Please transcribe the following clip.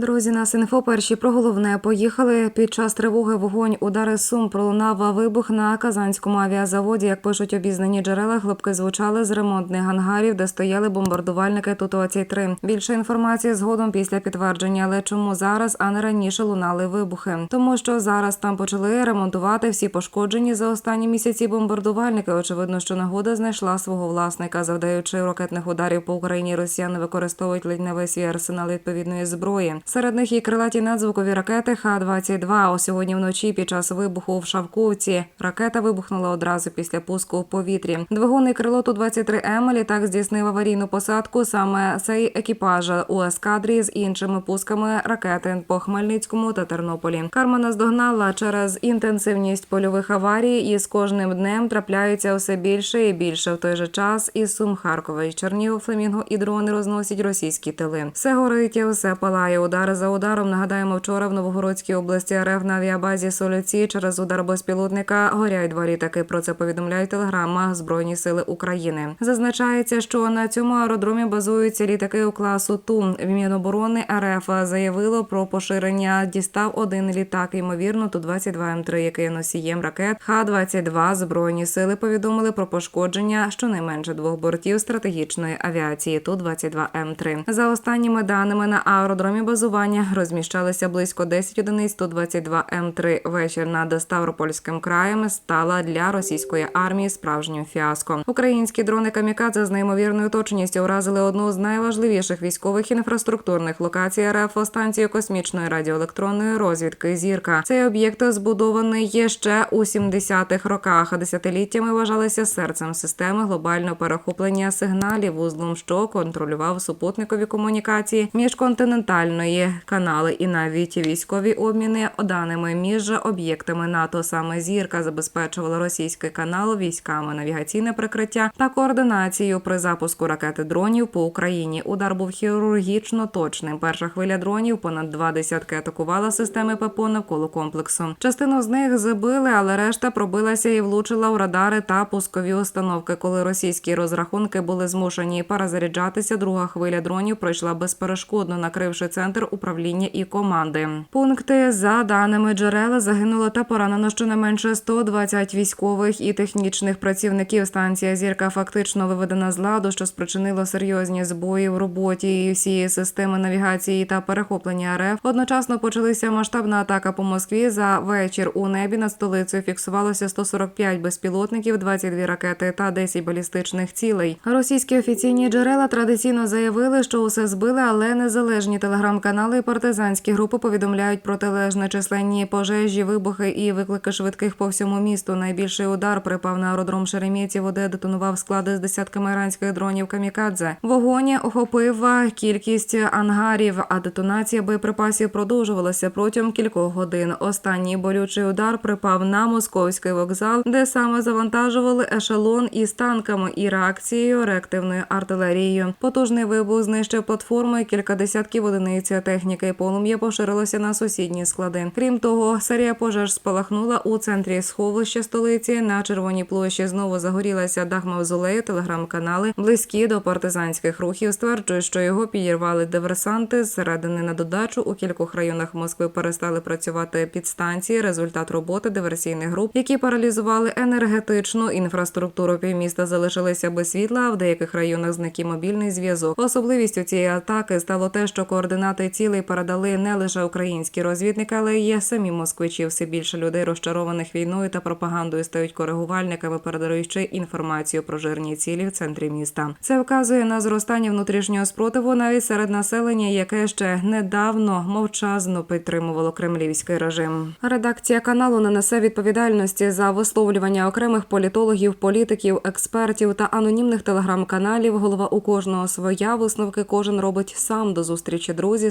Друзі, нас інфо перші про головне поїхали. Під час тривоги вогонь удари сум пролунав вибух на казанському авіазаводі. Як пишуть обізнані джерела, хлопки звучали з ремонтних гангарів, де стояли бомбардувальники Ту-23. Більше інформації згодом після підтвердження. Але чому зараз, а не раніше лунали вибухи? Тому що зараз там почали ремонтувати всі пошкоджені за останні місяці бомбардувальники. Очевидно, що нагода знайшла свого власника, завдаючи ракетних ударів по Україні. Росіяни використовують ледь не весь свій арсенал відповідної зброї. Серед них і крилаті надзвукові ракети Х-22. О сьогодні вночі під час вибуху в Шавковці ракета вибухнула одразу після пуску в повітрі. Двигунний крило Ту-23М літак здійснив аварійну посадку. Саме цей екіпаж у ескадрі з іншими пусками ракети по Хмельницькому та Тернополі. Карма наздогнала через інтенсивність польових аварій, і з кожним днем трапляються усе більше і більше. В той же час із Сум Харкова і Чернігів Фламінго і дрони розносять російські тили. Все горить і все палає. Удари за ударом. Нагадаємо, вчора в Новогородській області РФ на авіабазі Соліці через удар безпілотника горять два літаки. Про це повідомляє телеграма Збройні сили України. Зазначається, що на цьому аеродромі базуються літаки у класу Ту. В Міноборони РФ заявило про поширення. Дістав один літак, ймовірно, ту 22 М3, який є носієм ракет Х-22. Збройні сили повідомили про пошкодження щонайменше двох бортів стратегічної авіації Ту 22 М3. За останніми даними на аеродромі базування розміщалися близько 10 одиниць Ту 22 М3. Вечір над Ставропольським краєм стала для російської армії справжнім фіаско. Українські дрони камікадзе з неймовірною точністю вразили одну з найважливіших військових інфраструктурних локацій РФ станцію космічної радіоелектронної розвідки. Зірка цей об'єкт збудований є ще у 70-х роках. а Десятиліттями вважалися серцем системи глобального перехоплення сигналів вузлом, що контролював супутникові комунікації міжконтинентальної канали і навіть військові обміни даними між об'єктами НАТО. Саме зірка забезпечувала російський канал військами навігаційне прикриття та координацію при запуску ракети дронів по Україні. Удар був хірургічно точним. Перша хвиля дронів понад два десятки атакувала системи ППО навколо комплексу. Частину з них збили, але решта пробилася і влучила у радари та пускові установки. Коли російські розрахунки були змушені перезаряджатися, друга хвиля дронів пройшла безперешкодно, накривши центр управління і команди. Пункти за даними джерела загинуло та поранено щонайменше 120 військових і технічних працівників. Станція зірка фактично виведена з ладу, що спричинило серйозні збої в роботі всієї системи навігації та перехоплення РФ. Одночасно почалися масштабна атака по Москві. За вечір у небі над столицею фіксувалося 145 безпілотників, 22 ракети та 10 балістичних цілей. Російські офіційні джерела традиційно заявили, що усе збили, але незалежні телеграм-канали і партизанські групи повідомляють про тележне численні пожежі, вибухи і виклики швидких по всьому місту. Найбільший удар припав на аеродром Шеремєтєво, де детонував склади з десятками іранських дронів камікадзе. Вогонь охопив кількість ангарів, а детонація боєприпасів продовжувалася протягом кількох годин. Останній болючий удар припав на московський вокзал, де саме завантажували ешелон із танками і реакцією реактивною артилерією. Потужний вибух знищив платформу і кілька десятків одиниць техніки. Полум'я поширилося на сусідні склади. Крім того, серія пожеж спалахнула у центрі сховища столиці. На червоній площі знову загорілася дах мавзолею. Телеграм-канали близькі до партизанських рухів стверджують, що його підірвали диверсанти. Зсередини на додачу у кількох районах Москви перестали працювати підстанції. Результат роботи диверсійних груп, які паралізували енергетичну інфраструктуру півміста, залишилися без світла. А в деяких районах зник і мобільний зв'язок. Особливістю цієї атаки стало те, що координати цілей передали не лише українські розвідники, але й є самі москвичі. Все більше людей, розчарованих війною та пропагандою, стають коригувальниками, передаючи інформацію про жирні цілі в центрі міста. Це вказує на зростання внутрішнього спротиву навіть серед населення, яке ще недавно мовчазно підтримувало кремлівський режим. Редакція каналу не несе відповідальності за висловлювання окремих політологів, політиків, експертів та анонімних телеграм-каналів. Голова у кожного своя висновки кожен робить сам. До зустрічі друзі.